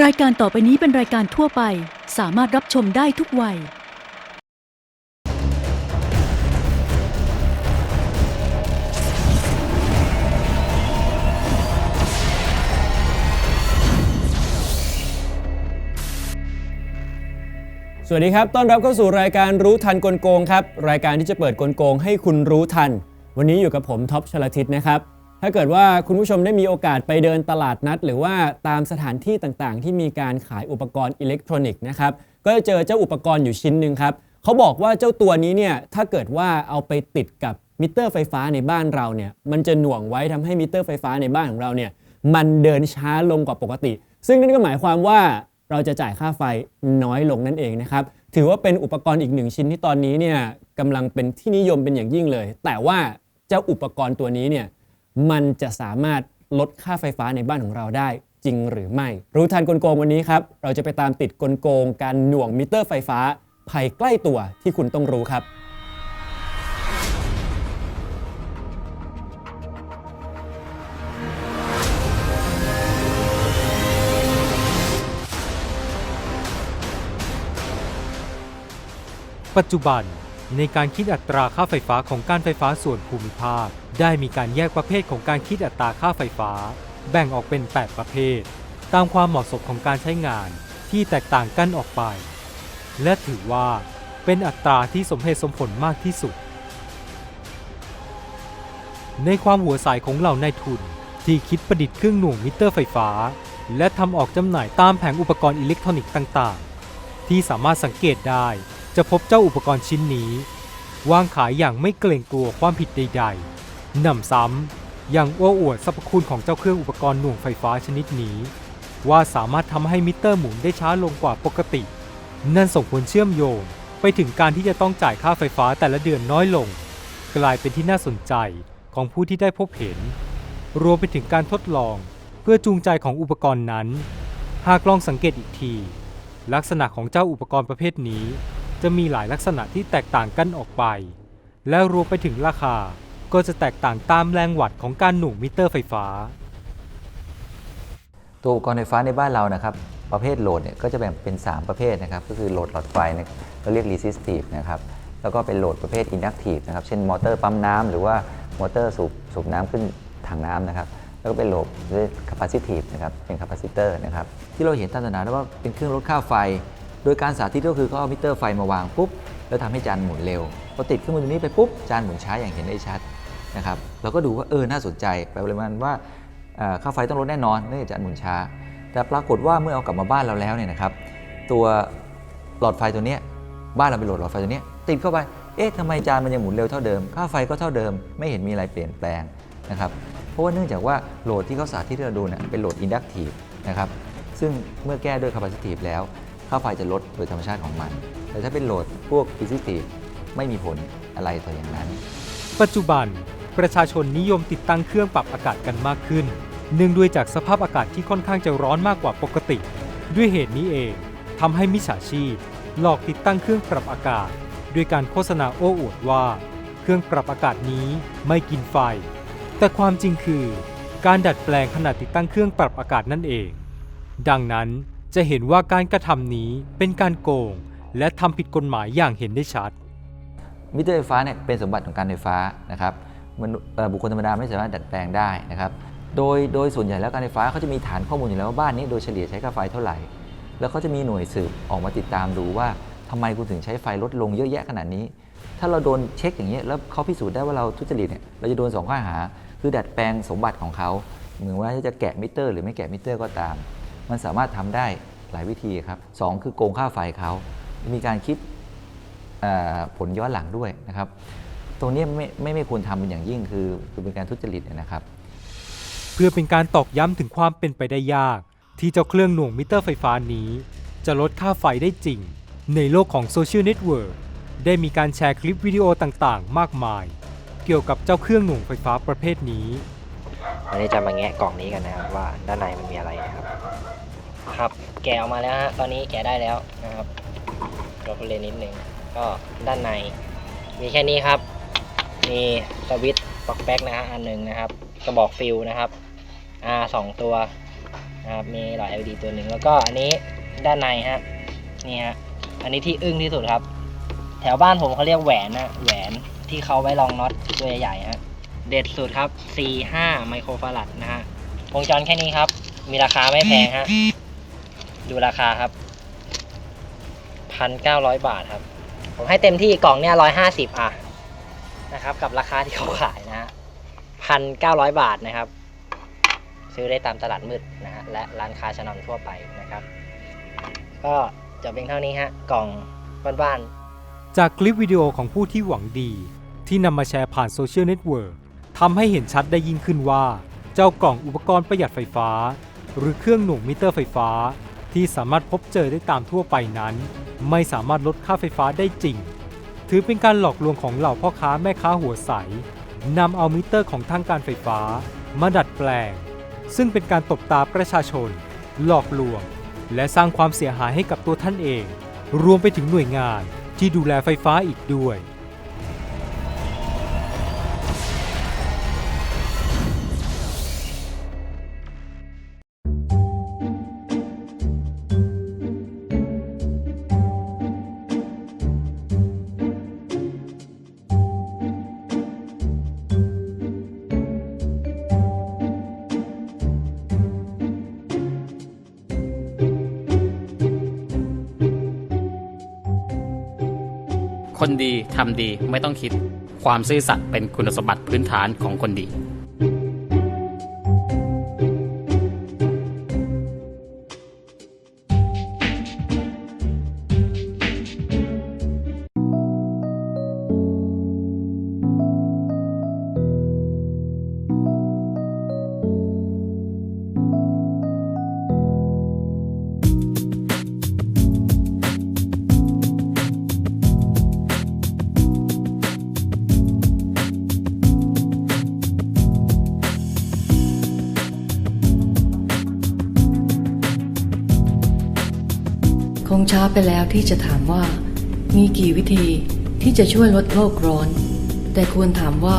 รายการต่อไปนี้เป็นรายการทั่วไป สามารถรับชมได้ทุกวัย สวัสดีครับ ต้อนรับเข้าสู่รายการรู้ทันกลโกงครับ รายการที่จะเปิดกลโกงให้คุณรู้ทัน วันนี้อยู่กับผมท็อปชลทิศนะครับ ถ้าเกิดว่าคุณผู้ชมได้มีโอกาสไปเดินตลาดนัด หรือว่าตามสถานที่ต่างๆ ที่มีการขายอุปกรณ์อิเล็กทรอนิกส์นะครับก็จะเจอเจ้าอุปกรณ์อยู่ชิ้นหนึ่งครับเขาบอกว่าเจ้าตัวนี้เนี่ยถ้าเกิดว่าเอาไปติดกับมิเตอร์ไฟฟ้าในบ้านเราเนี่ยมันจะหน่วงไว้ทำให้มิเตอร์ไฟฟ้าในบ้านของเราเนี่ยมันเดินช้าลงกว่าปกติ ซึ่งนั่นก็หมายความว่าเราจะจ่ายค่าไฟน้อยลงนั่นเองนะครับถือว่าเป็นอุปกรณ์อีกหนึ่งชิ้นที่ตอนนี้เนี่ยกำลังเป็นที่นิยมเป็นอย่างยิ่งเลย แต่ว่าเจ้าอุปกรณ์ตัวนี้เนี่ย มันจะสามารถลดค่าไฟฟ้าในบ้านของเราได้จริงหรือไม่ รู้ทันกลโกงวันนี้ครับ เราจะไปตามติดกลโกงการหน่วงมิเตอร์ไฟฟ้า ภัยใกล้ตัวที่คุณต้องรู้ครับปัจจุบัน ในการคิดอัตราค่าไฟฟ้าของการไฟฟ้าส่วนภูมิภาค ได้มีการแยกประเภทของการคิดอัตราค่าไฟฟ้า แบ่งออกเป็น 8 ประเภท ตามความเหมาะสมของการใช้งานที่แตกต่างกันออกไป และถือว่าเป็นอัตราที่สมเหตุสมผลมากที่สุด ในความหัวใสของเหล่านายทุนที่คิดประดิษฐ์เครื่องหน่วงมิเตอร์ไฟฟ้า และทำออกจำหน่ายตามแผงอุปกรณ์อิเล็กทรอนิกส์ต่าง ๆ ที่สามารถสังเกตได้ จะพบเจ้าอุปกรณ์ชิ้นนี้ วางขายอย่างไม่เกรงกลัวความผิดใดๆนำซ้ำยังอ้อวดสรรพคุณของเจ้าเครื่องอุปกรณ์หน่วงไฟฟ้าชนิดนี้ ว่าสามารถทำให้มิเตอร์หมุนได้ช้าลงกว่าปกติ นั่นส่งผลเชื่อมโยงไปถึงการที่จะต้องจ่ายค่าไฟฟ้าแต่ละเดือนน้อยลง กลายเป็นที่น่าสนใจของผู้ที่ได้พบเห็น รวมไปถึงการทดลองเพื่อจูงใจของอุปกรณ์นั้น หากลองสังเกตอีกที ลักษณะของเจ้าอุปกรณ์ประเภทนี้ จะมีหลายลักษณะที่แตกต่างกันออกไป และรวมไปถึงราคาก็จะแตกต่างตามแรงวัตของการหน่วงมิเตอร์ไฟฟ้า ตัวอุปกรณ์ไฟฟ้าในบ้านเรานะครับ ประเภทโหลดเนี่ยก็จะแบ่งเป็น 3 ประเภทนะครับ ก็คือโหลดหลอดไฟเนี่ยเราเรียก resistive นะครับ แล้วก็เป็นโหลดประเภท inductive นะครับ เช่นมอเตอร์ปั๊มน้ำหรือว่ามอเตอร์สูบสูบน้ำขึ้นถังน้ำนะครับ แล้วก็เป็นโหลด capacitive นะครับ เป็น capacitor นะครับ ที่เราเห็นตามสนามแล้วว่าเป็นเครื่องลดค่าไฟ โดยการสาธิตก็คือเขาเอามิเตอร์ไฟมาวางปุ๊บแล้วทำให้จานหมุนเร็วพอติดเครื่องมือตัวนี้ไปปุ๊บจานหมุนช้าอย่างเห็นได้ชัดนะครับเราก็ดูว่าเออน่าสนใจแปลว่าว่าค่าไฟต้องลดแน่นอนเนื่องจากหมุนช้า แต่ปรากฏว่าเมื่อเอากลับมาบ้านเราแล้วเนี่ยนะครับตัวหลอดไฟตัวนี้บ้านเราไปโหลดหลอดไฟตัวนี้ติดเข้าไปเอ๊ะทำไมจานมันยังหมุนเร็วเท่าเดิม ค่าไฟก็เท่าเดิม ไม่เห็นมีอะไรเปลี่ยนแปลงนะครับ เพราะว่าเนื่องจากว่าโหลดที่เขาสาธิตให้เราดูเนี่ยเป็นโหลดอินดักทีฟนะครับ ซึ่งเมื่อแก้ด้วยคาปาซิทีฟแล้ว ค่าไฟจะลดโดยธรรมชาติของมัน แต่ถ้าเป็นโหลดพวกฟิสิทีฟไม่มีผลอะไรต่ออย่างนั้น ปัจจุบันประชาชนนิยมติดตั้งเครื่องปรับอากาศกันมากขึ้น เนื่องด้วยจากสภาพอากาศที่ค่อนข้างจะร้อนมากกว่าปกติ ด้วยเหตุนี้เองทำให้มิจฉาชีพ หลอกติดตั้งเครื่องปรับอากาศ ด้วยการโฆษณาโอ้อวดว่า เครื่องปรับอากาศนี้ไม่กินไฟ แต่ความจริงคือ การดัดแปลงขนาดติดตั้งเครื่องปรับอากาศนั่นเอง ดังนั้น จะเห็นว่าการกระทำนี้เป็นการโกง และทำผิดกฎหมายอย่างเห็นได้ชัด มิเตอร์ไฟฟ้าเนี่ยเป็นสมบัติของการไฟฟ้านะครับมนุษย์เอ่อบุคคลธรรมดาไม่สามารถดัดแปลงได้นะครับ โดยโดยส่วนใหญ่แล้วการไฟฟ้าเขาจะมีฐานข้อมูลอยู่แล้วว่าบ้านนี้โดยเฉลี่ยใช้ค่าไฟเท่าไหร่ แล้วเขาจะมีหน่วยสืบออกมาติดตามดูว่าทำไมคุณถึงใช้ไฟลดลงเยอะแยะขนาดนี้ ถ้าเราโดนเช็คอย่างเงี้ยแล้วเขาพิสูจน์ได้ว่าเราทุจริตเนี่ยเราจะโดนสองข้อหา คือดัดแปลงสมบัติของเขาเหมือนว่าจะแกะมิเตอร์ หรือไม่แกะมิเตอร์ก็ตาม มันสามารถทำได้ หลายวิธีครับสองคือโกงค่าไฟเขา มีการคิดเอ่อผลย้อนหลังด้วยนะครับ ตรงเนี้ยไม่ไม่ไม่ควรทำเป็นอย่างยิ่งคือคือเป็นการทุจริตนะครับ เพื่อเป็นการตอกย้ำถึงความเป็นไปได้ยาก ที่เจ้าเครื่องหน่วงมิเตอร์ไฟฟ้านี้ จะลดค่าไฟได้จริง ในโลกของโซเชียลเน็ตเวิร์กได้มีการแชร์คลิปวิดีโอต่างๆ มากมาย เกี่ยวกับเจ้าเครื่องหน่วงไฟฟ้าประเภทนี้วันนี้จะมาแงะกล่องนี้กันนะครับว่าด้านในมันมีอะไรนะครับ ครับ แกะออกมาแล้วฮะ ตอนนี้แกะได้แล้วนะครับเรบเลนนิดนึงก็ด้านใน มีแค่นี้ครับ มีสวิตช์ปลั๊กแป๊กนะฮะอันหนึ่งนะครับ กระบอกฟิลนะครับ R สองตัวนะครับ มีหลอด LED ตัวหนึ่งแล้วก็อันนี้ด้านในฮะ นี่ฮะ อันนี้ที่อึ้งที่สุดครับ แถวบ้านผมเขาเรียกแหวนนะ แหวนที่เขาไว้รองน็อตตัวใหญ่ๆฮะ เด็ดสุดครับ C5 ไมโครฟารัดนะฮะ วงจรแค่นี้ครับ มีราคาไม่แพงฮะ ดูราคาครับพันเก้าร้อยบาทครับ ผมให้เต็มที่กล่องเนี่ยร้อยห้าสิบอะนะครับกับราคาที่เขาขายนะฮะพันเก้าร้อยบาทนะครับ ซื้อได้ตามตลาดมืดนะฮะและร้านค้าชั้นนำทั่วไปนะครับ ก็จบเพียงเท่านี้ฮะกล่องบ้านๆ จากคลิปวิดีโอของผู้ที่หวังดี ที่นำมาแชร์ผ่านโซเชียลเน็ตเวิร์กทำให้เห็นชัดได้ยิ่งขึ้นว่า เจ้ากล่องอุปกรณ์ประหยัดไฟฟ้า หรือเครื่องหน่วงมิเตอร์ไฟฟ้า ที่สามารถพบเจอได้ตามทั่วไปนั้น ไม่สามารถลดค่าไฟฟ้าได้จริง ถือเป็นการหลอกลวงของเหล่าพ่อค้าแม่ค้าหัวใสนำเอามิเตอร์ของทางการไฟฟ้า มาดัดแปลง ซึ่งเป็นการตบตาประชาชน หลอกลวง และสร้างความเสียหายให้กับตัวท่านเอง รวมไปถึงหน่วยงานที่ดูแลไฟฟ้าอีกด้วย คนดีทำดีไม่ต้องคิด ความซื่อสัตย์เป็นคุณสมบัติพื้นฐานของคนดีาไปแล้วที่จะถามว่า มีกี่วิธีที่จะช่วยลดโลกร้อน แต่ควรถามว่า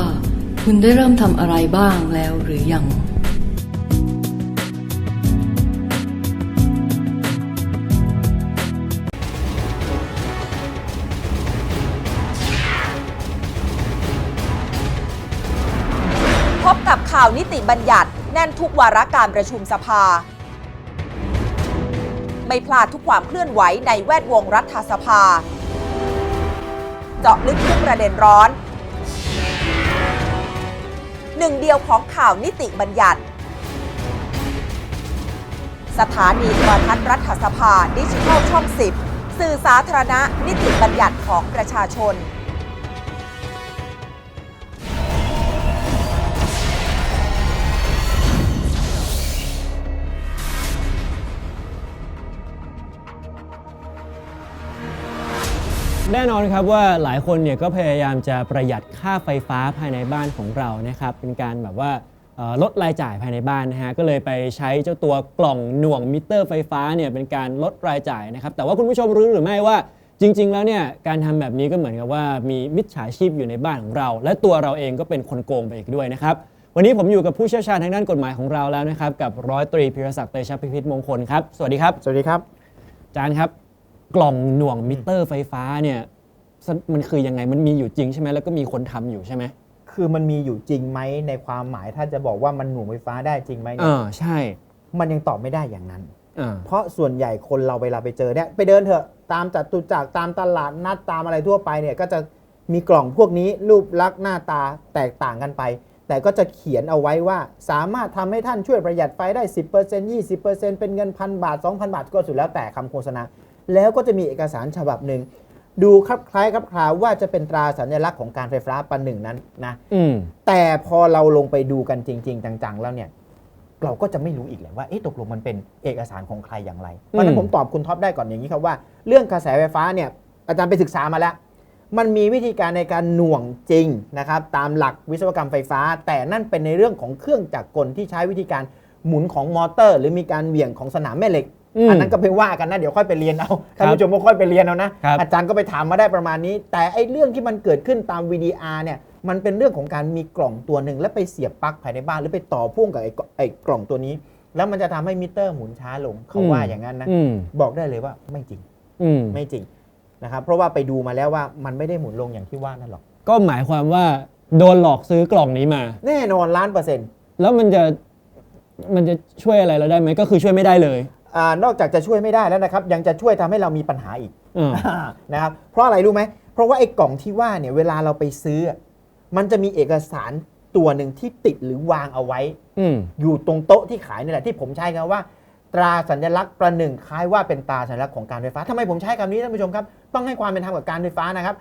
คุณได้เริ่มทำอะไรบ้างแล้วหรือยังพบกับข่าวนิติบัญญัติแน่นทุกวาระการประชุมสภา ไม่พลาดทุกความเคลื่อนไหวในแวดวงรัฐสภา เจาะลึกทุกประเด็นร้อน หนึ่งเดียวของข่าวนิติบัญญัติ สถานีโทรทัศน์รัฐสภาดิจิทัลช่อง 10 สื่อสาธารณะนิติบัญญัติของประชาชน แน่นอนครับว่าหลายคนเนี่ยก็พยายามจะประหยัดค่าไฟฟ้าภายในบ้านของเรานะครับเป็นการแบบว่าเอ่อลดรายจ่ายภายในบ้านนะฮะก็เลยไปใช้เจ้าตัวกล่องหน่วงมิเตอร์ไฟฟ้าเนี่ยเป็นการลดรายจ่ายนะครับแต่ว่าคุณผู้ชมรู้หรือไม่ว่าจริง ๆ แล้วเนี่ยการทำแบบนี้ก็เหมือนกับว่ามีมิจฉาชีพอยู่ในบ้านของเรา และตัวเราเองก็เป็นคนโกงไปอีกด้วยนะครับวันนี้ผมอยู่กับผู้เชี่ยวชาญทางด้านกฎหมายของเราแล้วนะครับกับร้อยตรีพิรศักดิ์เตชะพิพิธมงคลครับสวัสดีครับ สวัสดีครับอาจารย์ครับ กล่องหน่วงมิเตอร์ไฟฟ้าเนี่ยสมันคือยังไงมันมีอยู่จริงใช่ไหมแล้วก็มีคนทำอยู่ใช่ไหมคือมันมีอยู่จริงไหมในความหมายถ้าจะบอกว่ามันหน่วงไฟฟ้าได้จริงไหมเอเนี่ยอใช่ มันยังตอบไม่ได้อย่างนั้นอ่าเพราะส่วนใหญ่คนเราเวลาไปเจอเนี่ยไปเดินเถอะตามจัตุจักรตามตลาดนัดตามอะไรทั่วไปเนี่ยก็จะมีกล่องพวกนี้รูปลักษณ์หน้าตาแตกต่างกันไป แต่ก็จะเขียนเอาไว้ว่า สามารถทำให้ท่านช่วยประหยัดไฟได้ 10% 20%เป็นเงินพันบาท 2,000 บาทก็สุดแล้วแต่คำโฆษณา แล้วก็จะมีเอกสารฉบับหนึ่งดูคลับคล้ายคลับคลาว่าจะเป็นตราสัญลักษณ์ของการไฟฟ้าปันหนึ่งนั้นนะอืมแต่พอเราลงไปดูกันจริง ๆ จังๆ แล้วเนี่ย เราก็จะไม่รู้อีกเลยว่าเอ๊ะตกลงมันเป็นเอกสารของใครอย่างไรเพราะฉะนั้นผมตอบคุณท็อปได้ก่อนอย่างนี้ครับว่า เรื่องกระแสไฟฟ้าเนี่ย อาจารย์ไปศึกษามาแล้ว มันมีวิธีการในการหน่วงจริงนะครับ ตามหลักวิศวกรรมไฟฟ้า แต่นั่นเป็นในเรื่องของเครื่องจักรกลที่ใช้วิธีการหมุนของมอเตอร์ หรือมีการเหวี่ยงของสนามแม่เหล็ก อืมอันนั้นก็ไปว่ากันนะเดี๋ยวค่อยไปเรียนเอาท่านผู้ชมก็ค่อยไปเรียนเอานะครับอาจารย์ก็ไปถามมาได้ประมาณนี้ แต่ไอ้เรื่องที่มันเกิดขึ้นตาม VDR เนี่ยมันเป็นเรื่องของการมีกล่องตัวหนึ่งแล้วไปเสียบปลั๊กภายในบ้านหรือไปต่อพ่วงกับไอ้กไอ้กล่องตัวนี้ แล้วมันจะทำให้มิเตอร์หมุนช้าลงเขาอืมว่าอย่างนั้นนะอืมบอกได้เลยว่าไม่จริงอืมไม่จริงนะครับเพราะว่าไปดูมาแล้วว่ามันไม่ได้หมุนลงอย่างที่ว่านั่นหรอกก็หมายความว่าโดนหลอกซื้อกล่องนี้มา แน่นอนล้านเปอร์เซ็นต์แล้วมันจะมันจะช่วยอะไรเราได้ไหมก็คือช่วยไม่ได้เลยอ่านอกจากจะช่วยไม่ได้แล้วนะครับ ยังจะช่วยทำให้เรามีปัญหาอีกอ่านะครับเพราะอะไรรู้ไหมเพราะว่าไอ้กล่องที่ว่าเนี่ยเวลาเราไปซื้อ มันจะมีเอกสารตัวหนึ่งที่ติดหรือวางเอาไว้อืมอยู่ตรงโต๊ะที่ขายนี่แหละที่ผมใช้คำว่า ตราสัญลักษณ์ประหนึ่งคล้ายว่าเป็นตราสัญลักษณ์ของการไฟฟ้าทำไมผมใช้คำนี้ท่านผู้ชมครับ ต้องให้ความเป็นธรรมกับการไฟฟ้านะครับ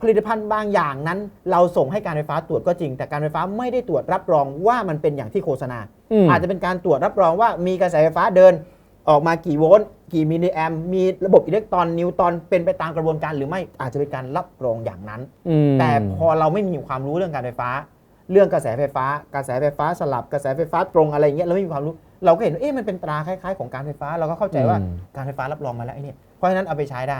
ผลิตภัณฑ์บางอย่างนั้น เราส่งให้การไฟฟ้าตรวจก็จริง แต่การไฟฟ้าไม่ได้ตรวจรับรองว่ามันเป็นอย่างที่โฆษณาอืมอาจจะเป็นการตรวจรับรองว่ามีกระแสไฟฟ้าเดิน ออกมากี่โวลต์กี่มิลลิแอมมีระบบอิเล็กตรอนนิวตรอนเป็นไปตามกระบวนการหรือไม่อาจจะเป็นการรับรองอย่างนั้น อืมแต่พอเราไม่มีความรู้เรื่องการไฟฟ้า เรื่องกระแสไฟฟ้า กระแสไฟฟ้าสลับกระแสไฟฟ้าตรงอะไรเงี้ยเราไม่มีความรู้ เราก็เห็นว่าเอ๊ะมันเป็นตราคล้ายๆ ของการไฟฟ้าเราก็เข้าใจว่าอืมการไฟฟ้ารับรองมาแล้วไอ้เนี่ยเพราะฉะนั้นเอาไปใช้ได้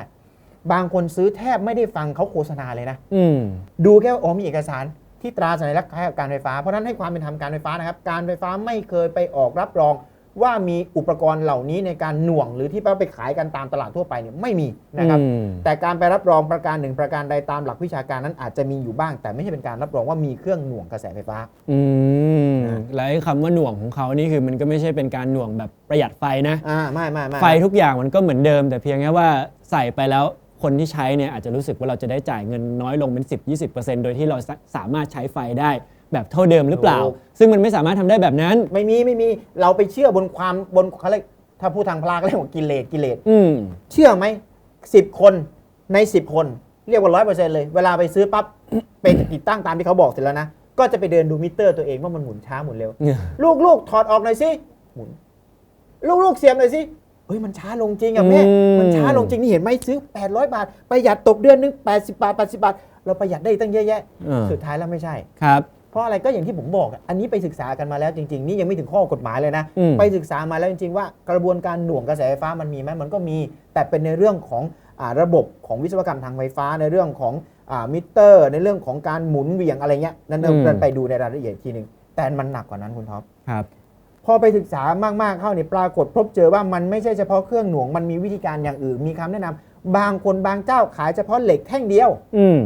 บางคนซื้อแทบไม่ได้ฟังเขาโฆษณาเลยนะ อืม ดูแค่ว่าอ๋อมีเอกสารที่ตราสัญลักษณ์คล้ายกับการไฟฟ้า เพราะฉะนั้นให้ความเป็นธรรมการไฟฟ้านะครับ การไฟฟ้าไม่เคยไปออกรับรอง ว่ามีอุปกรณ์เหล่านี้ในการหน่วงหรือที่ไปขายกันตามตลาดทั่วไปเนี่ยไม่มีนะครับ อืม แต่การไปรับรองประการหนึ่งประการใดตามหลักวิชาการนั้นอาจจะมีอยู่บ้าง แต่ไม่ใช่เป็นการรับรองว่ามีเครื่องหน่วงกระแสไฟฟ้า อืมนะแล้วไอ้คำว่าหน่วงของเขานี่คือมันก็ไม่ใช่เป็นการหน่วงแบบประหยัดไฟนะ อ่าไม่ไม่ไม่ไฟทุกอย่างมันก็เหมือนเดิม แต่เพียงแค่ว่าใส่ไปแล้วคนที่ใช้เนี่ยอาจจะรู้สึกว่าเราจะได้จ่ายเงินน้อยลงเป็น 10-20%โดยที่เราสาสามารถใช้ไฟได้ แบบเท่าเดิมหรือเปล่า ซึ่งมันไม่สามารถทำได้แบบนั้น ไม่มีไม่มีเราไปเชื่อบนความบนเขาเรียกถ้าพูดทางพลาก็เรียกว่ากิเลสกิเลส อืม เชื่อไหมสิบคนในสิบคน เรียกว่าร้อยเปอร์เซ็นต์เลย เวลาไปซื้อปั๊บเป็นติดตั้งตามที่เขาบอกเสร็จแล้วนะ ก็จะไปเดินดูมิเตอร์ตัวเองว่ามันหมุนช้าหมุนเร็วเนี่ยลูกลูกถอดออกหน่อยสิ หมุน ลูกลูกเสียบหน่อยสิ เฮ้ยมันช้าลงจริงอะแม่ อืม มันช้าลงจริงนี่เห็นไหมซื้อ 800 บาท ประหยัดตกเดือนนึง80 บาท 80 บาท เราประหยัดได้ตั้งเยอะแยะอ่าสุดท้ายแล้วไม่ใช่ ครับเพ ราะอะไรก็อย่างที่ผมบอกอะอันนี้ไปศึกษากันมาแล้วจริงๆ นี่ยังไม่ถึงข้อกฎหมายเลยนะอืมไปศึกษามาแล้วจริงๆ ว่ากระบวนการหน่วงกระแสไฟฟ้ามันมีไหมมันก็มี แต่เป็นในเรื่องของอาระบบของวิศวกรรมทางไฟฟ้าในเรื่องของอามิเตอร์ ในเรื่องของการหมุนเหวี่ยงอะไรเงี้ยนั่นอืมนั่นไปดูในรายละเอียดอีกทีหนึ่งแต่มันหนักกว่านั้นคุณท็อปครับพอไปศึกษามากๆเข้าเนี่ยปรากฏพบเจอว่ามันไม่ใช่เฉพาะเครื่องหน่วงมันมีวิธีการอย่างอื่นมีคำแนะนำบางคนบางเจ้าขายเฉพาะเหล็กแท่งเดียว อืม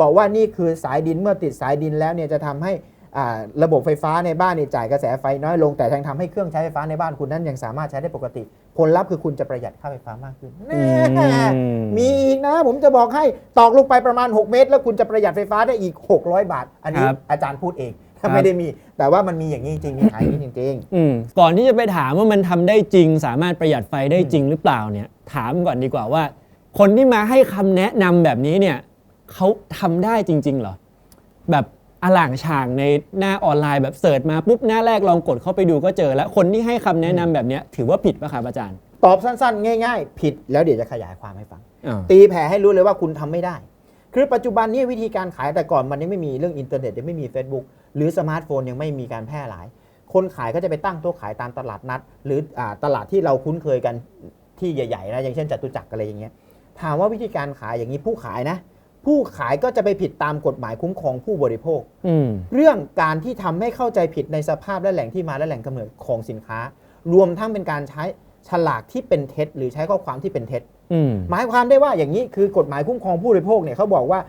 บอกว่านี่คือสายดินเมื่อติดสายดินแล้วเนี่ยจะทำให้อ่าระบบไฟฟ้าในบ้านเนี่ยจ่ายกระแสไฟน้อยลง แต่ยังทำให้เครื่องใช้ไฟฟ้าในบ้านคุณนั้นยังสามารถใช้ได้ปกติ ผลลัพธ์คือคุณจะประหยัดค่าไฟฟ้ามากขึ้นแน่อืมมีอีกนะ ผมจะบอกให้ตอกลงไปประมาณ 6 เมตร แล้วคุณจะประหยัดไฟฟ้าได้อีก 600 บาท อันนี้ครับอาจารย์พูดเองครับไม่ได้มี แต่ว่ามันมีอย่างนี้จริงๆมีขายอย่างนี้จริงอืมก่อนที่จะไปถามว่ามันทำได้จริง สามารถประหยัดไฟได้จริงหรือเปล่าเนี่ยถามก่อนดีกว่าว่า คนที่มาให้คำแนะนำแบบนี้เนี่ย เขาทำได้จริง ๆ เหรอ แบบอล่างฉางในหน้าออนไลน์แบบเสิร์ชมาปุ๊บหน้าแรกลองกดเข้าไปดูก็เจอ แล้วคนที่ให้คำแนะนำแบบเนี้ยถือว่าผิดป่ะครับอาจารย์ๆตอบสั้นๆ ง่าย ๆ ผิดแล้วเดี๋ยวจะขยายความให้ฟังอ่าตีแผ่ให้รู้เลยว่าคุณทำไม่ได้ คือปัจจุบันนี้วิธีการขายแต่ก่อนมันยังไม่มีเรื่องอินเทอร์เน็ตยังไม่มี Facebook หรือสมาร์ทโฟนยังไม่มีการแพร่หลาย คนขายก็จะไปตั้งโต๊ะขายตามตลาดนัด หรืออาตลาดที่เราคุ้นเคยกันที่ใหญ่ๆนะอย่างเช่นจตุจักรอะไรอย่างเงี้ยถามว่าวิธีการขายอย่างนี้ผู้ขายนะ ผู้ขายก็จะไปผิดตามกฎหมายคุ้มครองผู้บริโภค อืม เรื่องการที่ทำให้เข้าใจผิดในสภาพและแหล่งที่มาและแหล่งกำเนิดของสินค้า รวมทั้งเป็นการใช้ฉลากที่เป็นเท็จ หรือใช้ข้อความที่เป็นเท็จ อืม หมายความได้ว่าอย่างนี้คือกฎหมายคุ้มครองผู้บริโภคเนี่ยเขาบอกว่า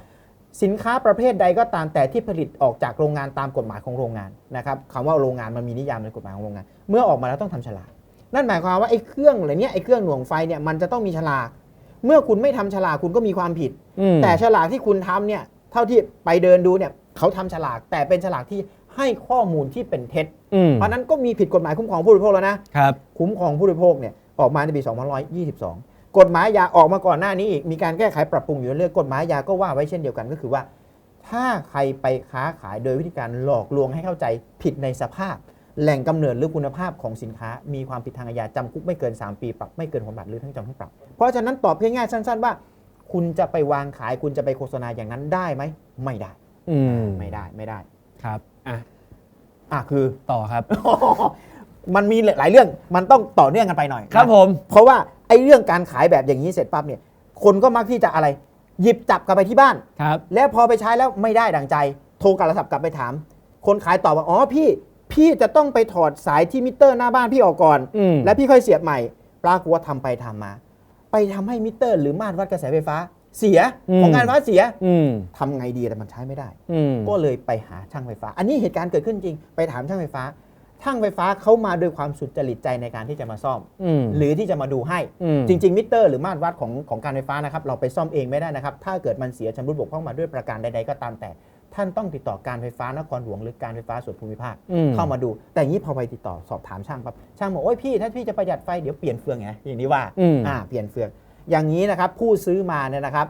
สินค้าประเภทใดก็ตามแต่ที่ผลิตออกจากโรงงานตามกฎหมายของโรงงานนะครับคำว่าโรงงานมันมีนิยามในกฎหมายของโรงงาน เมื่อออกมาแล้วต้องทำฉลากนั่นหมายความว่าไอ้เครื่องเหล่านี้ไอ้เครื่องหน่วงไฟเนี่ยมันจะต้องมีฉลาก เมื่อคุณไม่ทำฉลากคุณก็มีความผิดอืมแต่ฉลากที่คุณทำเนี่ยเท่าที่ไปเดินดูเนี่ยเขาทำฉลากแต่เป็นฉลากที่ให้ข้อมูลที่เป็นเท็จอืมเพราะฉะนั้นก็มีผิดกฎหมายคุ้มครองผู้บริโภคแล้วนะครับคุ้มครองผู้บริโภคเนี่ยออกมาในปี 2522 กฎหมายยาออกมาก่อนหน้านี้อีกมีการแก้ไขปรับปรุงอยู่เรื่อยๆกฎหมายยาก็ว่าไว้เช่นเดียวกันก็คือว่า ถ้าใครไปค้าขายโดยวิธีการหลอกลวงให้เข้าใจผิดในสภาพ แหล่งกำเนิดหรือคุณภาพของสินค้า มีความผิดทางอาญาจำคุกไม่เกิน 3 ปีปรับไม่เกินหัวบาทหรือทั้งจำทั้งปรับ เพราะฉะนั้นตอบง่ายๆสั้น ๆ ว่า คุณจะไปวางขายคุณจะไปโฆษณาอย่างนั้นได้ไหมไม่ได้อืมไม่ได้ไม่ได้ครับอะอะคือต่อครับ มันมีหลายเรื่องมันต้องต่อเนื่องกันไปหน่อย ครับนะผม เพราะว่าไอ้เรื่องการขายแบบอย่างนี้เสร็จปั๊บเนี่ย คนก็มักที่จะอะไร หยิบจับกลับไปที่บ้านครับแล้วพอไปใช้แล้วไม่ได้ดังใจ โทรกลับโทรศัพท์กลับไปถาม คนขายตอบว่าอ๋อพี่ผ พี่จะต้องไปถอดสายที่มิเตอร์หน้าบ้านพี่ออกก่อน อืม แล้วพี่ค่อยเสียบใหม่ ปรากฏว่าทำไปทำมา ไปทำให้มิเตอร์ หรือมาตรวัดกระแสไฟฟ้า เสียของงานไฟฟ้าเสียอืมทำไงดีแต่มันใช้ไม่ได้ อืม ก็เลยไปหาช่างไฟฟ้า อันนี้เหตุการณ์เกิดขึ้นจริง ไปถามช่างไฟฟ้า ช่างไฟฟ้าเขามาโดวยความสุจริตใจในการที่จะมาซ่อม อืมหรือที่จะมาดูให้ อืม จริง ๆ มิเตอร์หรือมาตรวัดของของการไฟฟ้านะครับ เราไปซ่อมเองไม่ได้นะครับ ถ้าเกิดมันเสียชำรุดบกพร่องมาด้วยประการใดๆก็ตามแต่ ท่านต้องติดต่อการไฟฟ้านครหลวงหรือการไฟฟ้าส่วนภูมิภาคอืมเข้ามาดู แต่อย่างนี้พอไปติดต่อสอบถามช่างปั๊บช่างบอกโอ้ยพี่ถ้าพี่จะประหยัดไฟเดี๋ยวเปลี่ยนเฟืองไงอย่างนี้ว่าอืมอ่าเปลี่ยนเฟือง อย่างนี้นะครับผู้ซื้อมาเนี่ยนะครับ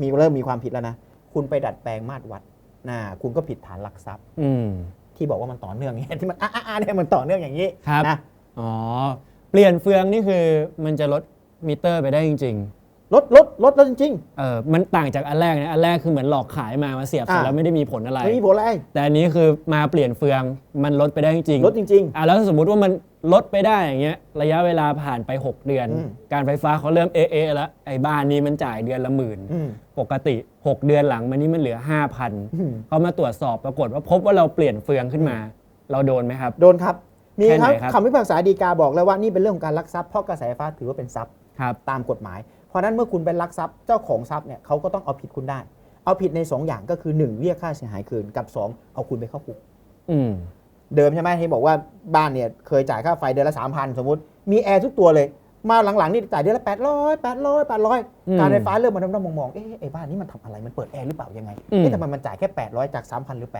มีเริ่มมีความผิดแล้วนะคุณไปดัดแปลงมาตรวัดนะคุณก็ผิดฐานลักทรัพย์อืมที่บอกว่ามันต่อเนื่องเนี่ยที่มันอ่าเนี่ยมันต่อเนื่องอย่างนี้ครับนะอ๋อเปลี่ยนเฟืองนี่คือมันจะลดมิเตอร์ไปได้จริง ลดลดลดแล้วจริงๆเออมันต่างจากอันแรกนะอันแรกคือเหมือนหลอกขายมามาเสียบเสร็จอ่า แล้วไม่ได้มีผลอะไร ๆไม่มีผลอะไร แต่อันนี้คือมาเปลี่ยนเฟืองมันลดไปได้จริงๆลดจริง อะแล้วสมมุติว่ามันลดไปได้อย่างเงี้ยระยะเวลาผ่านไป 6 เดือน อืม การไฟฟ้าเขาเริ่มเอะเอะแล้วไอ้บ้านนี้มันจ่ายเดือนละหมื่นอืม ปกติ 6 เดือนหลังมันนี่มันเหลือ อืม 5,000เขามาตรวจสอบปรากฏว่าพบว่าเราเปลี่ยนเฟืองขึ้นมา เราโดนไหมครับ โดนครับ มีแค่ไหคนรับครับ คำพิพากษาฎีกาบอกแล้วว่านี่เป็นเรื่องของการลักทรัพย์เพราะกระแสไฟฟ้าถือว่าเป็นทรัพย์ครับ ตามกฎหมายเพ ราะฉะนั้นเมื่อคุณเป็นลักทรัพย์เจ้าของทรัพย์เนี่ยเขาก็ต้องเอาผิดคุณได้ เอาผิดใน 2 อย่างก็คือ 1 เรียกค่าเสียหายคืนกับ 2 เอาคุณไปเข้าคุกอืมเดิมใช่ไหมที่บอกว่าบ้านเนี่ยเคยจ่ายค่าไฟเดือนละ3,000สมมติมีแอร์ทุกตัวเลย มาหลังๆนี่จ่ายเดือนละ800 800อืม800การไฟฟ้าเริ่มมาดำๆมองๆเอ๊ะไอ้บ้านนี้มันทำอะไรมันเปิดแอร์หรือเปล่ายังไงอืมเอ๊ะทำไมมันจ่ายแค่800จาก3,000หรือ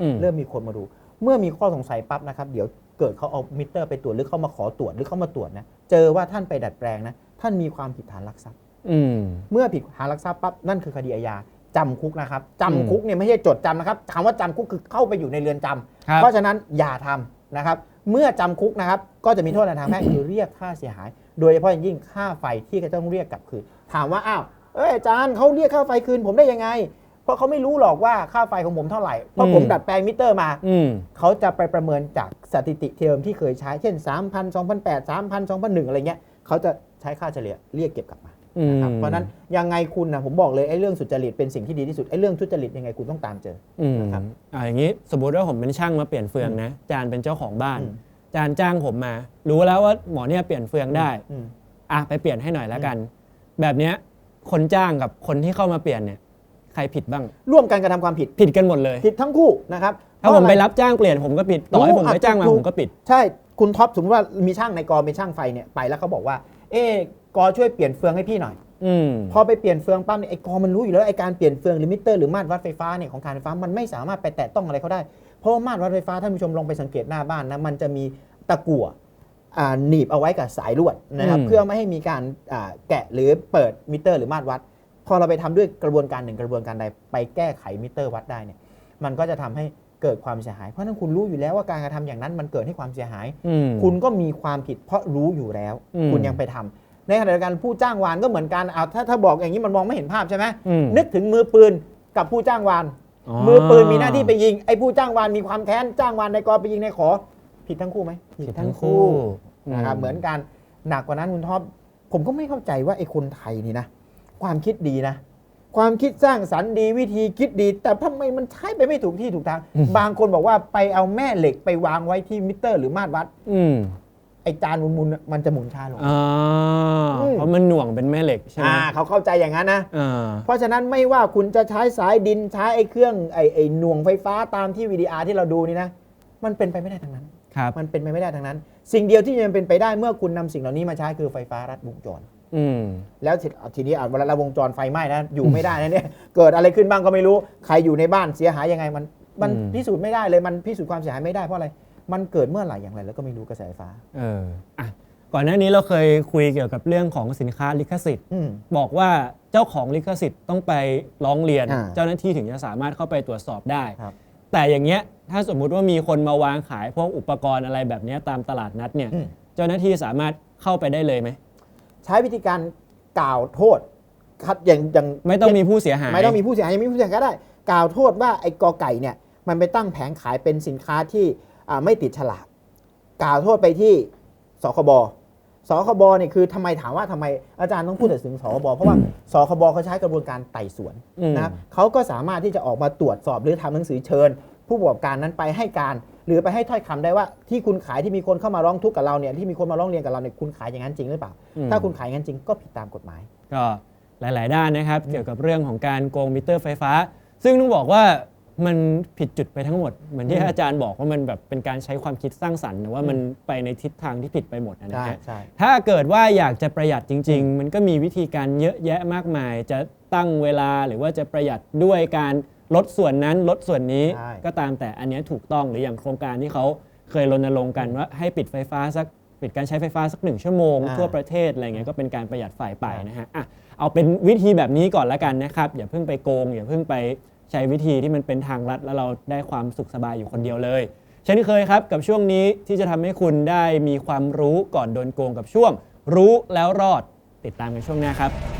อืม800เริ่มมีคนมาดู เมื่อมีข้อสงสัยปั๊บนะครับเดี๋ยวเกิดเขาเอามิเตอร์ไปตรวจหรือเขามาขอตรวจหรือเขามาตรวจนะเจอว่าท่านไปดัดแปลงนะท่านมีความผิดฐานลักทรัพย์ อืมเมื่อผิดฐานลักทรัพย์ปั๊บนั่นคือคดีอาญาจำคุกนะครับอืมจำคุกเนี่ยไม่ใช่จดจำนะครับคำว่าจำคุกคือเข้าไปอยู่ในเรือนจำครับเพราะฉะนั้นอย่าทำนะครับ เมื่อจำคุกนะครับก็จะมีโทษในทางแพ่งคือเรียกค่าเสียหาย โดยเฉพาะอย่างยิ่งค่าไฟที่จะต้องเรียกกลับคืนถามว่าอ้าวเอ้ยอาจารย์เขาเรียกค่าไฟคืนผมได้ยังไง เพราะเขาไม่รู้หรอกว่าค่าไฟของผมเท่าไหร่เพราะผมอืมดัดแปลงมิเตอร์มาอืมเขาจะไปประเมินจากสถิติเทอมที่เคยใช้เช่น 3,000 2,008 3,000 2,001อะไรเงี้ยเขาจะใช้ค่าเฉลี่ยเรียกเก็บกลับมาอืม นะครับเพราะฉะนั้นยังไงคุณนะผมบอกเลยไอ้เรื่องสุจริตเป็นสิ่งที่ดีที่สุดไอ้เรื่องทุจริตยังไงคุณต้องตามเจออืมนะครับอ่าอย่างนี้สมมติว่าผมเป็นช่างมาเปลี่ยนเฟืองนะจานเป็นเจ้าของบ้านอืมจานจ้างผมมา รู้แล้วว่าหมอเนี่ยเปลี่ยนเฟืองได้อืมอะไปเปลี่ยนให้หน่อยแล้วกัน แบบเนี้ยคนจ้างกับคนที่เข้ามาเปลี่ยนเนี่ยใครผิดบ้าง ร่วมกันกระทำความผิดผิดกันหมดเลย ผิดทั้งคู่นะครับถ้าผมไปเพะอะรับจ้างเปลี่ยนผมก็ผิดต่อให้ผมรู้ไปจ้างมาถูกผมก็ผิด ใช่คุณท็อปสมมติว่ามีช่างในกอเป็นช่างไฟเนี่ยไปแล้วเขาบอกว่า เอ๊ะ กอช่วยเปลี่ยนเฟืองให้พี่หน่อย อืม พอไปเปลี่ยนเฟืองปั๊บเนี่ยไอ้กอมันรู้อยู่แล้วไอ้การเปลี่ยนเฟืองหรือมิเตอร์หรือมาตรวัดไฟฟ้าเนี่ยของการไฟฟ้ามันไม่สามารถไปแตะต้องอะไรเขาได้ เพราะว่ามาตรวัดไฟฟ้าท่านผู้ชมลองไปสังเกตหน้าบ้านนะมันจะมีตะกั่วอ่าหนีบเอาไว้กับสายลวดนะครับอืม เพื่อไม่ให้มีการอ่าแกะหรือเปิดมิเตอร์หรือมาตรวัด พอเราไปทำด้วยกระบวนการหนึ่งกระบวนการใดไปแก้ไขมิเตอร์วัดได้เนี่ยมันก็จะทำให้เกิดความเสียหายเพราะฉะนั้นคุณรู้อยู่แล้วว่าการกระทำอย่างนั้นมันเกิดให้ความเสียหาย อืม คุณก็มีความผิดเพราะรู้อยู่แล้ว อืม คุณยังไปทำ ในขณะเดียวกันผู้จ้างวานก็เหมือนกันเอาถ้าถ้าบอกอย่างนี้มันมองไม่เห็นภาพใช่ไหมอืม นึกถึงมือปืนกับผู้จ้างวาน มือปืนมีหน้าที่ไปยิงไอ้ผู้จ้างวานมีความแค้นจ้างวานในกอไปยิงในขอ ผิดทั้งคู่ไหมผิดทั้งคู่นะครับเหมือนกันหนักกว่านั้นคุณท็อปผมก็ไม่เข้าใจว่าไอ้คนไทยนี่นะ ความคิดดีนะ ความคิดสร้างสรรค์ดีวิธีคิดดี แต่ทำไมมันใช้ไปไม่ถูกที่ถูกทาง บางคนบอกว่าไปเอาแม่เหล็กไปวางไว้ที่มิเตอร์หรือมาตรวัด อืม ไอ้จานมุนๆน่ะมันจะหมุนช้าลง อ่าอืม เพราะมันหน่วงเป็นแม่เหล็กใช่ไหมอ่าเขาเข้าใจอย่างนั้นนะ อ่าเพราะฉะนั้นไม่ว่าคุณจะใช้สายดินใช้ไอ้เครื่องไอ้ไอ้หน่วงไฟฟ้าตามที่วีดีอาร์ที่เราดูนี่นะ มันเป็นไปไม่ได้ทั้งนั้น ครับมันเป็นไปไม่ได้ทั้งนั้น สิ่งเดียวที่จะเป็นไปได้เมื่อคุณนำสิ่งเหล่านี้มาใช้คือไฟฟ้ารัดวงจร อืม แล้วทีทีนี้อะเวลาเราวงจรไฟไหม้นะอยู่ไม่ได้นะเนี่ย เกิดอะไรขึ้นบ้างก็ไม่รู้ ใครอยู่ในบ้านเสียหายยังไงมัน มันอืม พิสูจน์ไม่ได้เลยมันพิสูจน์ความเสียหายไม่ได้เพราะอะไร มันเกิดเมื่อไหร่อย่างไรแล้วก็ไม่รู้กระแสไฟฟ้า เอออะก่อนหน้านี้เราเคยคุยเกี่ยวกับเรื่องของสินค้าลิขสิทธิ์ อืม บอกว่าเจ้าของลิขสิทธิ์ต้องไปร้องเรียน อ่าเจ้าหน้าที่ถึงจะสามารถเข้าไปตรวจสอบได้ ครับ แต่อย่างเงี้ยถ้าสมมุติว่ามีคนมาวางขายพวกอุปกรณ์อะไรแบบเนี้ยตามตลาดนัดเนี่ยอืม เจ้าหน้าที่สามารถเข้าไปได้เลยไหมใช้วิธีการกล่าวโทษครับอย่างอย่างไม่ต้องมีผู้เสียหาย ไม่ต้องมีผู้เสียหายยังมีผู้เสียหายก็ได้ กล่าวโทษว่าไอ้กอไก่เนี่ยมันไปตั้งแผงขายเป็นสินค้าที่อ่า ไม่ติดฉลากกล่าวโทษไปที่สคบสคบเนี่ยคือทำไมถามว่าทำไมอาจารย์ต้องพูดถึงสคบเพราะว่าสคบเขาใช้กระบวนการไต่สวนอืมนะครับเขาก็สามารถที่จะออกมาตรวจสอบหรือทำหนังสือเชิญ ผู้ประกอบการนั้นไปให้การ หรือไปให้ถ้อยคำได้ว่าที่คุณขายที่มีคนเข้ามาร้องทุกข์กับเราเนี่ยที่มีคนมาร้องเรียนกับเราเนี่ยคุณขายอย่างนั้นจริงหรือเปล่าอืมถ้าคุณขายอย่างนั้นจริงก็ผิดตามกฎหมายก็หลาย ๆ ด้านนะครับเกี่ยวกับเรื่องของการโกงมิเตอร์ไฟฟ้า ซึ่งต้องบอกว่า มันผิดจุดไปทั้งหมด เหมือนที่อืมอาจารย์บอกว่ามันแบบเป็นการใช้ความคิดสร้างสรรค์แต่ว่ามันไปในทิศทางที่ผิดไปหมดนะใช่ฮะใช่ถ้าเกิดว่าอยากจะประหยัดจริง ๆ มันก็มีวิธีการเยอะแยะมากมาย จะตั้งเวลาหรือว่าจะประหยัดด้วยการลดส่วนนั้นลดส่วนนี้ใช่ก็ตามแต่อันเนี้ยถูกต้องหรืออย่างโครงการที่เขาเคยรณรงค์กันว่าให้ปิดไฟฟ้าสักปิดการใช้ไฟฟ้าสักหนึ่งชั่วโมงอ่าทั่วประเทศอะไรเงี้ยก็เป็นการประหยัดไฟไปนะฮะอะเอาเป็นวิธีแบบนี้ก่อนละกันนะครับอย่าเพิ่งไปโกงอย่าเพิ่งไป ใช้วิธีที่มันเป็นทางลัดแล้วเราได้ความสุขสบายอยู่คนเดียวเลยเช่นเคยครับกับช่วงนี้ที่จะทำให้คุณได้มีความรู้ก่อนโดนโกงกับช่วง รู้แล้วรอดติดตามกันช่วงหน้าครับ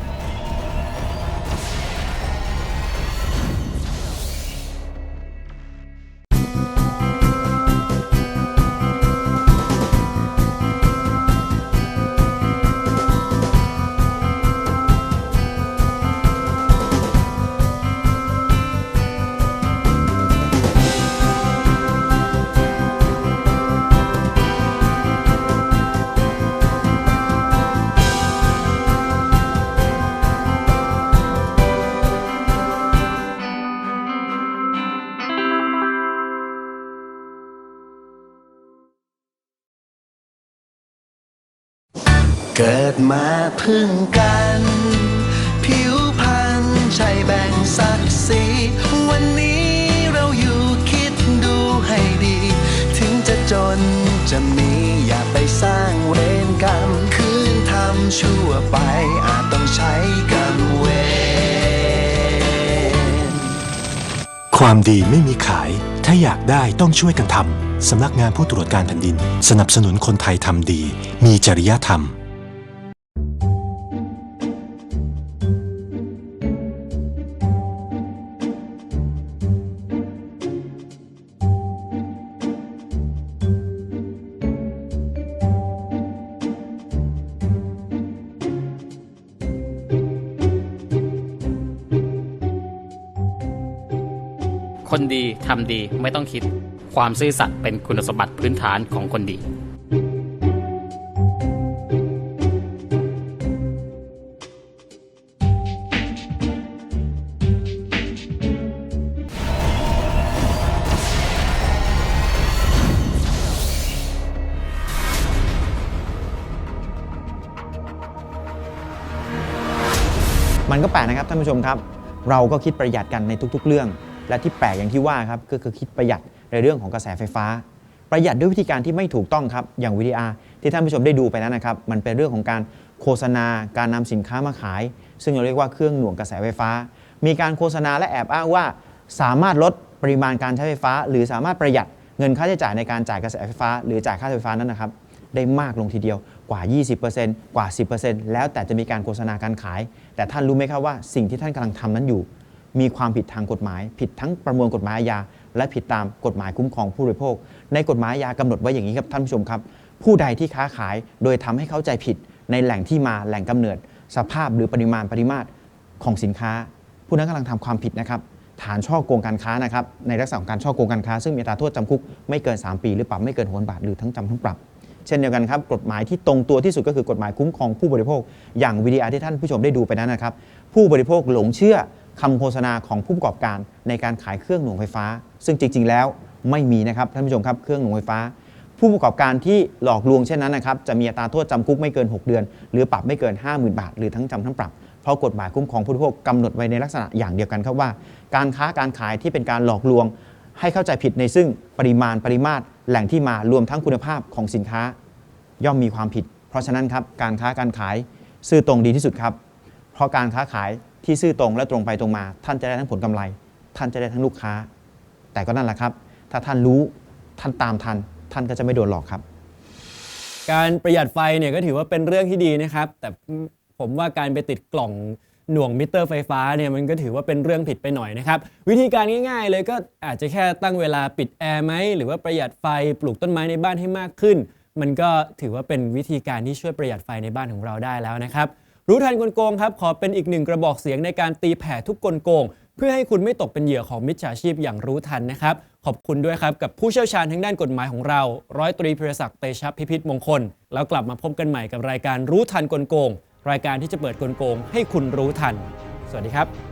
เกิดมาพึ่งกัน ผิวพรรณใช่แบ่งศักดิ์ศรีวันนี้เราอยู่คิดดูให้ดี ถึงจะจนจะมีอย่าไปสร้างเวรกรรม คืนทำชั่วไปอาจต้องใช้กรรมเวรความดีไม่มีขาย ถ้าอยากได้ต้องช่วยกันทำสำนักงานผู้ตรวจการแผ่นดิน สนับสนุนคนไทยทำดี มีจริยธรรม คนดีทำดีไม่ต้องคิด ความซื่อสัตย์เป็นคุณสมบัติพื้นฐานของคนดี มันก็แปลกนะครับท่านผู้ชมครับ เราก็คิดประหยัดกันในทุกๆ เรื่อง และที่แปลกอย่างที่ว่าครับก็คือคิดประหยัดในเรื่องของกระแสไฟฟ้า ประหยัดด้วยวิธีการที่ไม่ถูกต้องครับอย่างวิดีอาร์ที่ท่านผู้ชมได้ดูไปนั้นนะครับมันเป็นเรื่องของการโฆษณาการนำสินค้ามาขาย ซึ่งเราเรียกว่าเครื่องหน่วงกระแสไฟฟ้า มีการโฆษณาและแอบอ้างว่า สามารถลดปริมาณการใช้ไฟฟ้า หรือสามารถประหยัดเงินค่าใช้จ่ายในการจ่ายกระแสไฟฟ้า หรือจ่ายค่าไฟฟ้านั้นนะครับได้มากลงทีเดียวกว่า 20%กว่า 10%แล้วแต่จะมีการโฆษณาการขาย แต่ท่านรู้ไหมครับว่าสิ่งที่ท่านกำลังทำนั้นอยู่ มีความผิดทางกฎหมาย ผิดทั้งประมวลกฎหมายอาญาและผิดตามกฎหมายคุ้มครองผู้บริโภค ในกฎหมายอาญากำหนดไว้อย่างนี้ครับท่านผู้ชมครับ ผู้ใดที่ค้าขายโดยทำให้เข้าใจผิดในแหล่งที่มาแหล่งกำเนิด สภาพหรือปริมาณปริมาตรของสินค้า ผู้นั้นกำลังทำความผิดนะครับฐานช่อโกงการค้านะครับในลักษณะของการช่อโกงการค้า ซึ่งมีอัตราโทษจำคุกไม่เกิน 3 ปี หรือปรับไม่เกินหกพันบาทหรือทั้งจำทั้งปรับ เช่นเดียวกันครับกฎหมายที่ตรงตัวที่สุดก็คือกฎหมายคุ้มครองผู้บริโภค อย่างวิดีอาร์ที่ท่านผู้ชมได้ดูไปนั้นนะครับผู้บริโภคหลงเชื่อคำโฆษณาของผู้ประกอบการในการขายเครื่องหน่วงไฟฟ้า ซึ่งจริง ๆ แล้วไม่มีนะครับท่านผู้ชมครับเครื่องหน่วงไฟฟ้า ผู้ประกอบการที่หลอกลวงเช่นนั้นนะครับจะมีอัตราโทษจำคุกไม่เกิน 6 เดือน หรือปรับไม่เกิน 50,000 บาท หรือทั้งจำทั้งปรับเพราะกฎหมายคุ้มครองผู้บริโภคกำหนดไว้ในลักษณะอย่างเดียวกันครับว่า การค้าการขายที่เป็นการหลอกลวง ให้เข้าใจผิดในซึ่งปริมาณปริมาตร แหล่งที่มารวมทั้งคุณภาพของสินค้า ย่อมมีความผิด เพราะฉะนั้นครับการค้าการขายซื่อตรงดีที่สุดครับ เพราะการค้าขาย ที่ซื่อตรงและตรงไปตรงมา ท่านจะได้ทั้งผลกำไร ท่านจะได้ทั้งลูกค้า แต่ก็นั่นแหละครับ ถ้าท่านรู้ท่านตามทัน ท่านก็จะไม่โดนหลอกครับ การประหยัดไฟเนี่ยก็ถือว่าเป็นเรื่องที่ดีนะครับ แต่ผมว่าการไปติดกล่องหน่วงมิเตอร์ไฟฟ้าเนี่ยมันก็ถือว่าเป็นเรื่องผิดไปหน่อยนะครับ วิธีการง่ายๆ เลยก็อาจจะแค่ตั้งเวลาปิดแอร์ไหมหรือว่าประหยัดไฟปลูกต้นไม้ในบ้านให้มากขึ้น มันก็ถือว่าเป็นวิธีการที่ช่วยประหยัดไฟในบ้านของเราได้แล้วนะครับ รู้ทันกลโกงครับ ขอเป็นอีกหนึ่งกระบอกเสียงในการตีแผ่ทุกกลโกง เพื่อให้คุณไม่ตกเป็นเหยื่อของมิจฉาชีพอย่างรู้ทันนะครับ ขอบคุณด้วยครับ กับผู้เชี่ยวชาญทางด้านกฎหมายของเรา ร้อยตรีพิรศักดิ์เตชะพิพิธมงคล แล้วกลับมาพบกันใหม่กับรายการรู้ทันกลโกง รายการที่จะเปิดกลโกง ให้คุณรู้ทัน สวัสดีครับ